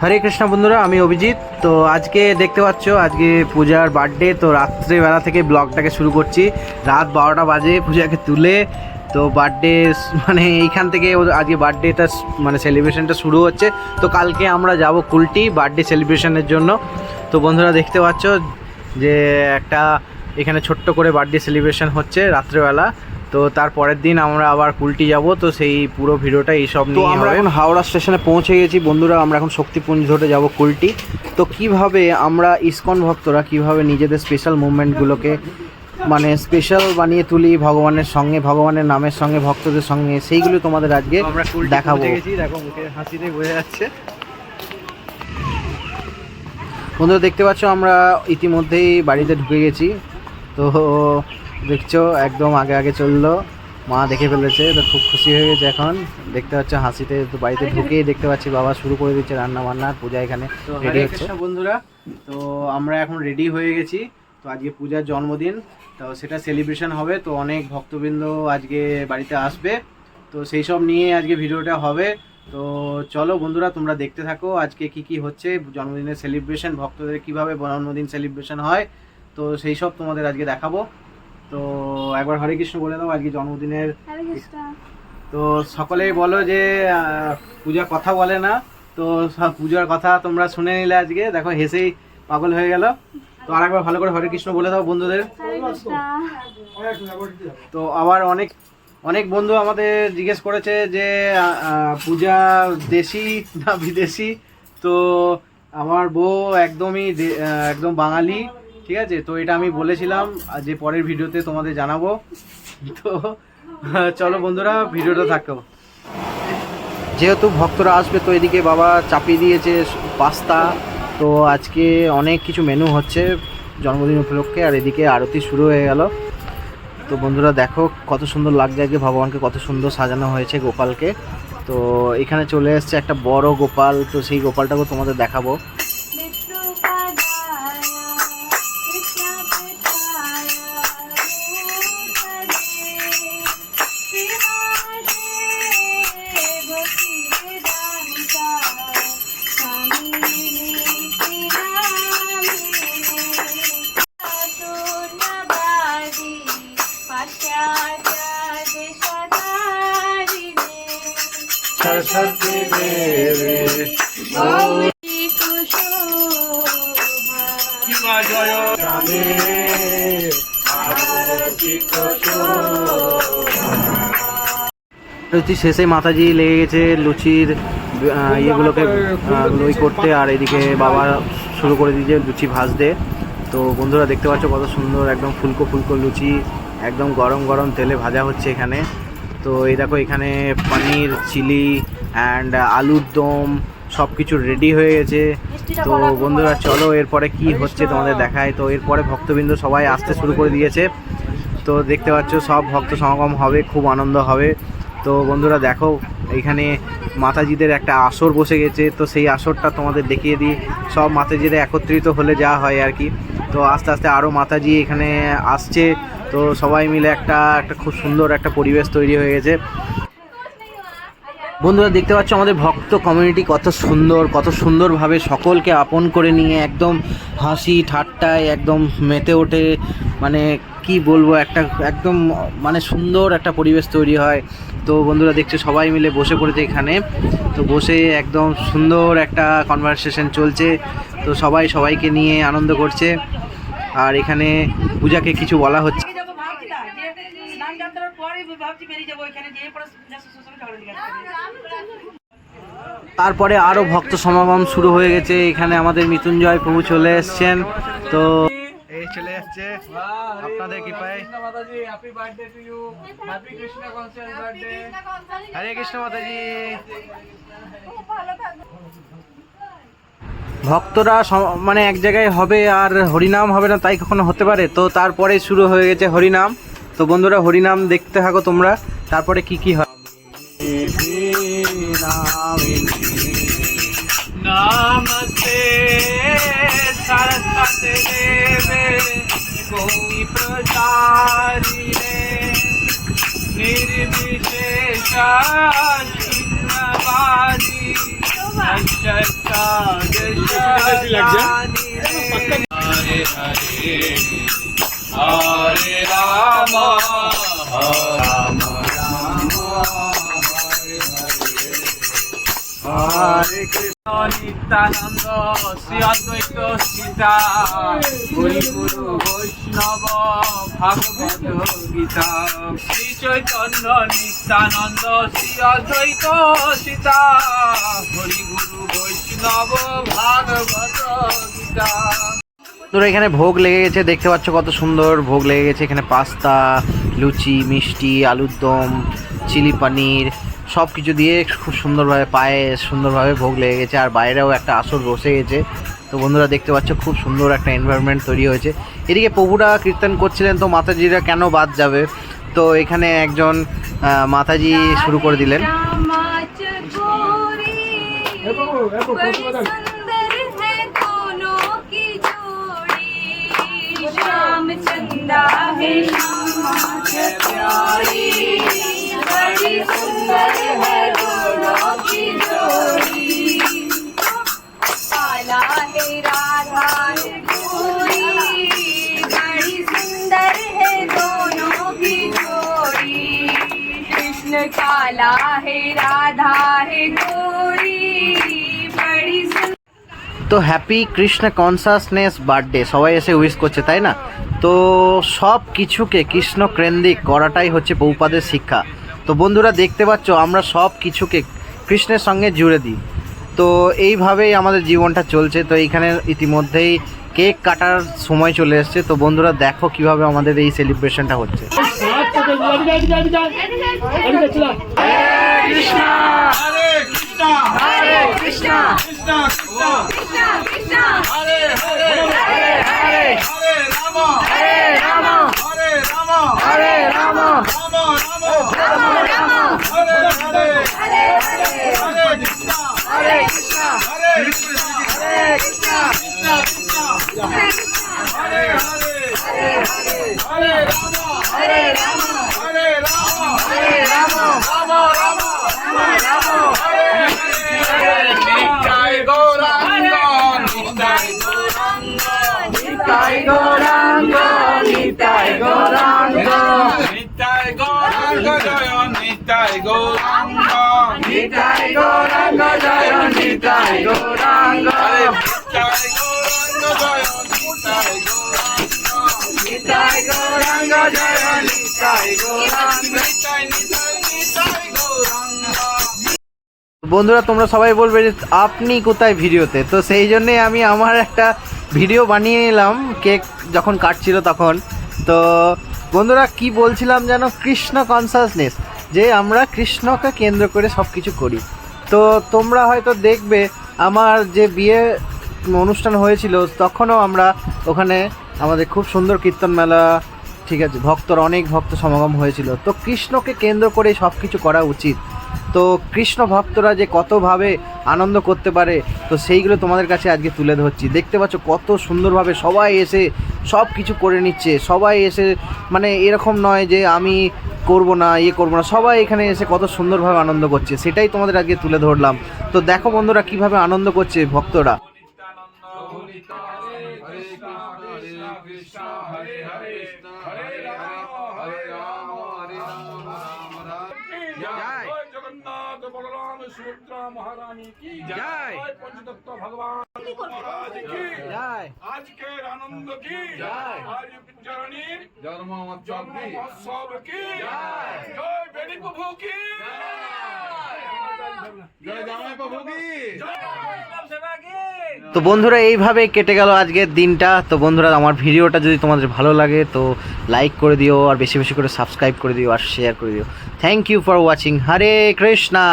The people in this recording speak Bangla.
হরে কৃষ্ণ বন্ধুরা, আমি অভিজিৎ। তো আজকে দেখতে পাচ্ছ, আজকে পূজার বার্থডে তো রাত্রেবেলা থেকে ব্লগটাকে শুরু করছি। রাত বারোটা বাজে পূজাকে তুলে। তো বার্থডে মানে এইখান থেকে আজকে বার্থডেটা মানে সেলিব্রেশনটা শুরু হচ্ছে। তো কালকে আমরা যাব কুলটি বার্থডে সেলিব্রেশনের জন্য। তো বন্ধুরা দেখতে পাচ্ছ যে একটা এখানে ছোট্ট করে বার্থডে সেলিব্রেশন হচ্ছে রাত্রেবেলা। তো তার পরের দিন আমরা আবার কুলটি যাব তো সেই পুরো ভিডিওটা এইসব নিয়ে আমরা এখন হাওড়া স্টেশনে পৌঁছে গেছি। বন্ধুরা আমরা এখন শক্তিপুঞ্জ ধরে যাব কুলটি। তো কীভাবে আমরা ইসকন ভক্তরা কীভাবে নিজেদের স্পেশাল মুভমেন্টগুলোকে মানে স্পেশাল বানিয়ে তুলি ভগবানের সঙ্গে ভগবানের নামের সঙ্গে ভক্তদের সঙ্গে সেইগুলো তোমাদের আজকে দেখাবো। দেখো মুখে হাসিতে বোঝা যাচ্ছে। বন্ধুরা দেখতে পাচ্ছ আমরা ইতিমধ্যেই বাড়িতে ঢুকে গেছি। তো দেখছ একদম আগে আগে চলল। মা দেখে ফেলেছে তো খুব খুশি হয়ে গেছে এখন। দেখতে পাচ্ছ হাসিতে তো বাড়িতে ঢুকেই দেখতে পাচ্ছি বাবা শুরু করে দিচ্ছে রান্না বান্না পূজা এখানে রেডি হচ্ছে। বন্ধুরা তো আমরা এখন রেডি হয়ে গেছি। তো আজকে পূজার জন্মদিন তো সেটা সেলিব্রেশন হবে তো অনেক ভক্তবৃন্দ আজকে বাড়িতে আসবে। তো সেই সব নিয়ে আজকে ভিডিওটা হবে। তো চলো বন্ধুরা তোমরা দেখতে থাকো আজকে কি কি হচ্ছে জন্মদিনের সেলিব্রেশন ভক্তদের কীভাবে জন্মদিন সেলিব্রেশন হয়। তো সেই সব তোমাদের আজকে দেখাবো। তো একবার হরে কৃষ্ণ বলে দাও আজকে জন্মদিনের তো সকলেই বলো যে পূজা কথা বলে না তো সব পূজার কথা তোমরা শুনে নিলে আজকে। দেখো হেসেই পাগল হয়ে গেল। তো আর একবার ভালো করে হরে কৃষ্ণ বলে দাও বন্ধুদের। তো আবার অনেক অনেক বন্ধু আমাদের জিজ্ঞেস করেছে যে পূজা দেশি না বিদেশি? তো আমার বউ একদমই একদম বাঙালি। ঠিক আছে? তো এটা আমি বলেছিলাম যে পরের ভিডিওতে তোমাদের জানাব। তো, চলো বন্ধুরা, ভিডিওটা থাকো। যেহেতু ভক্তরা আসবে, তো এদিকে বাবা চাপিয়ে দিয়েছে পাস্তা। তো আজকে অনেক কিছু মেনু হচ্ছে জন্মদিন উপলক্ষে, আর এদিকে আরতি শুরু হয়ে গেল। তো বন্ধুরা, দেখো কত সুন্দর লাগছে আজকে। ভগবানকে কত সুন্দর সাজানো হয়েছে গোপালকে। তো এখানে চলে এসছে একটা বড় গোপাল। তো সেই গোপালটাকেও তোমাদের দেখাবো। সরস্বতী দেবী শেষে মাতাজি লেগে গেছে লুচির ইয়েগুলোকে ওই করতে আর এদিকে বাবা শুরু করে দিয়েছে লুচি ভাজতে। তো বন্ধুরা দেখতে পাচ্ছ কত সুন্দর একদম ফুলকো ফুলকো লুচি, একদম গরম গরম তেলে ভাজা হচ্ছে এখানে। তো এই দেখো এখানে পনির চিলি অ্যান্ড আলুর দম সব কিছু রেডি হয়ে গেছে। তো বন্ধুরা চলো এরপরে কি হচ্ছে তোমাদের দেখায়। তো এরপরে ভক্তবৃন্দ সবাই আসতে শুরু করে দিয়েছে। তো দেখতে পাচ্ছ সব ভক্ত সমাগম হবে খুব আনন্দ হবে। তো বন্ধুরা দেখো এখানে মাতাজিদের একটা আসর বসে গেছে। তো সেই আসরটা তোমাদের দেখিয়ে দিই। সব মাতাজিরা একত্রিত হলে যা হয় আর কি। তো আস্তে আস্তে আরও মাতাজি এখানে আসছে। তো সবাই মিলে একটা একটা খুব সুন্দর একটা পরিবেশ তৈরি হয়ে গেছে। বন্ধুরা, দেখতে পাচ্ছ আমাদের ভক্ত কমিউনিটি কত সুন্দর, কত সুন্দরভাবে সকলকে আপন করে নিয়ে একদম হাসি ঠাট্টায় একদম মেতে ওঠে। মানে কি বলব, একটা একদম মানে সুন্দর একটা পরিবেশ তৈরি হয়। তো বন্ধুরা, দেখছ সবাই মিলে বসে পড়েছে এখানে। তো বসে একদম সুন্দর একটা কনভারসেশন চলছে। তো সবাই সবাইকে নিয়ে আনন্দ করছে। আর এখানে পূজাকে কিছু বলা হচ্ছে থেকে যাব ভাবছি না যে স্নান যাত্রার পরে ভাবছি বেরিয়ে যাব ওইখানে গিয়ে পরে শ্বশুর সঙ্গে ঝগড়া লেগে তারপরে আরও ভক্ত সমাগম শুরু হয়ে গেছে এখানে আমাদের মৃত্যুঞ্জয় প্রভু চলে এসছেন। তো এই চলে আপনাদের কৃপায়। হরে কৃষ্ণ মাতাজি। ভক্তরা সম- মানে এক জায়গায় হবে আর হরিনাম হবে না তাই কখনো হতে পারে। তো তারপরে শুরু হয়ে গেছে হরিনাম। তো বন্ধুরা হরিনাম দেখতে থাকো তোমরা তারপরে কি কি হয়? নমস্তে সরস্বতী দেবে গৌরী প্রচারিণে নির্বিশেষ নিত্যানন্দ শ্রী অদ্বৈত সীতা হরি গুরু বৈষ্ণব, ভাগবত গীতা, শ্রী চৈতন্য নিত্যানন্দ, শ্রী অদ্বৈত সীতা হরি গুরু বৈষ্ণব, ভাগবত গীতা। তোরা এখানে ভোগ লেগে গেছে, দেখতে পাচ্ছ কত সুন্দর ভোগ লেগে গেছে। এখানে পাস্তা, লুচি, মিষ্টি আলুর দম চিলি পনির সব কিছু দিয়ে খুব সুন্দরভাবে পায়েস সুন্দরভাবে ভোগ লেগে গেছে আর বাইরেও একটা আসর বসে গেছে তো বন্ধুরা দেখতে পাচ্ছ খুব সুন্দর একটা এনভায়রনমেন্ট তৈরি হয়েছে এদিকে প্রভুরা কীর্তন করছিলেন তো মাতাজিরা কেন বাদ যাবে তো এখানে একজন আহ, মাতাজি শুরু করে দিলেন रामाच गोरी बड़ी सुंदर है दोनों की जोड़ी श्याम चंदा है श्यामाच प्यारी बड़ी सुंदर है दोनों की जोड़ी काला है राधा है गोरी बड़ी सुंदर है दोनों की जोड़ी कृष्ण काला है राधा है गोरी बड़ी सुंदर তো হ্যাপি কৃষ্ণ কনসাসনেস বার্থডে সবাই এসে উইশ করছে তাই না তো সব কিছুকে কৃষ্ণ কেন্দ্রিক করাটাই হচ্ছে পৌপাদের শিক্ষা তো বন্ধুরা দেখতে পাচ্ছ আমরা সব কিছুকে কৃষ্ণের সঙ্গে জুড়ে দিই। তো এইভাবেই আমাদের জীবনটা চলছে। তো এইখানে ইতিমধ্যেই কেক কাটার সময় চলে এসছে। তো বন্ধুরা দেখো কীভাবে আমাদের এই সেলিব্রেশনটা হচ্ছে। নিতাই গৌরাঙ্গ জয় নিতাই গৌরাঙ্গ। নিতাই গৌরাঙ্গ জয় নিতাই গৌরাঙ্গ। নিতাই গৌরাঙ্গ জয় নিতাই গৌরাঙ্গ। নিতাই নিতাই নিতাই গৌরাঙ্গ। বন্ধুরা তোমরা সবাই বলবে যে আপনি কোথায় ভিডিওতে? তো সেই জন্যে আমি আমার একটা ভিডিও বানিয়ে নিলাম কেক যখন কাটছিল তখন। তো বন্ধুরা কি বলছিলাম যেন? কৃষ্ণ কনসাসনেস যে আমরা কৃষ্ণকে কেন্দ্র করে সব কিছু করি। তো তোমরা হয়তো দেখবে, আমার যে বিয়ে অনুষ্ঠান হয়েছিল, তখনও আমরা ওখানে আমাদের খুব সুন্দর কীর্তন মেলা, ঠিক আছে, ভক্তর অনেক ভক্ত সমাগম হয়েছিল। তো কৃষ্ণকে কেন্দ্র করে সব কিছু করা উচিত। তো কৃষ্ণ ভক্তরা যে কতভাবে আনন্দ করতে পারে, তো সেইগুলো তোমাদের কাছে আজকে তুলে ধরছি। দেখতে পাচ্ছ কত সুন্দরভাবে সবাই এসে সব কিছু করে নিচ্ছে। সবাই এসে মানে এরকম নয় যে আমি করব না ইয়ে করব না সবাই এখানে এসে কত সুন্দরভাবে আনন্দ করছে সেটাই তোমাদের আজকে তুলে ধরলাম তো দেখো বন্ধুরা কীভাবে আনন্দ করছে ভক্তরা জয় জগন্নাথ বলরাম সুভদ্রা মহারানী কি জয়। জয় পঞ্চতত্ত্ব ভগবান মহারাজ কি জয় আজকের আনন্দ কি? জয়। আজ জননীর জন্ম জন্ম মহোৎসব কি? জয় বেদি প্রভু কি? জয় জামাই প্রভু কি? তো বন্ধুরা এইভাবে কেটে গেল আজকের দিনটা। তো বন্ধুরা আমার ভিডিওটা যদি তোমাদের ভালো লাগে তো লাইক করে দিও আর বেশি বেশি করে সাবস্ক্রাইব করে দিও আর শেয়ার করে দিও। Thank you for watching Hare Krishna!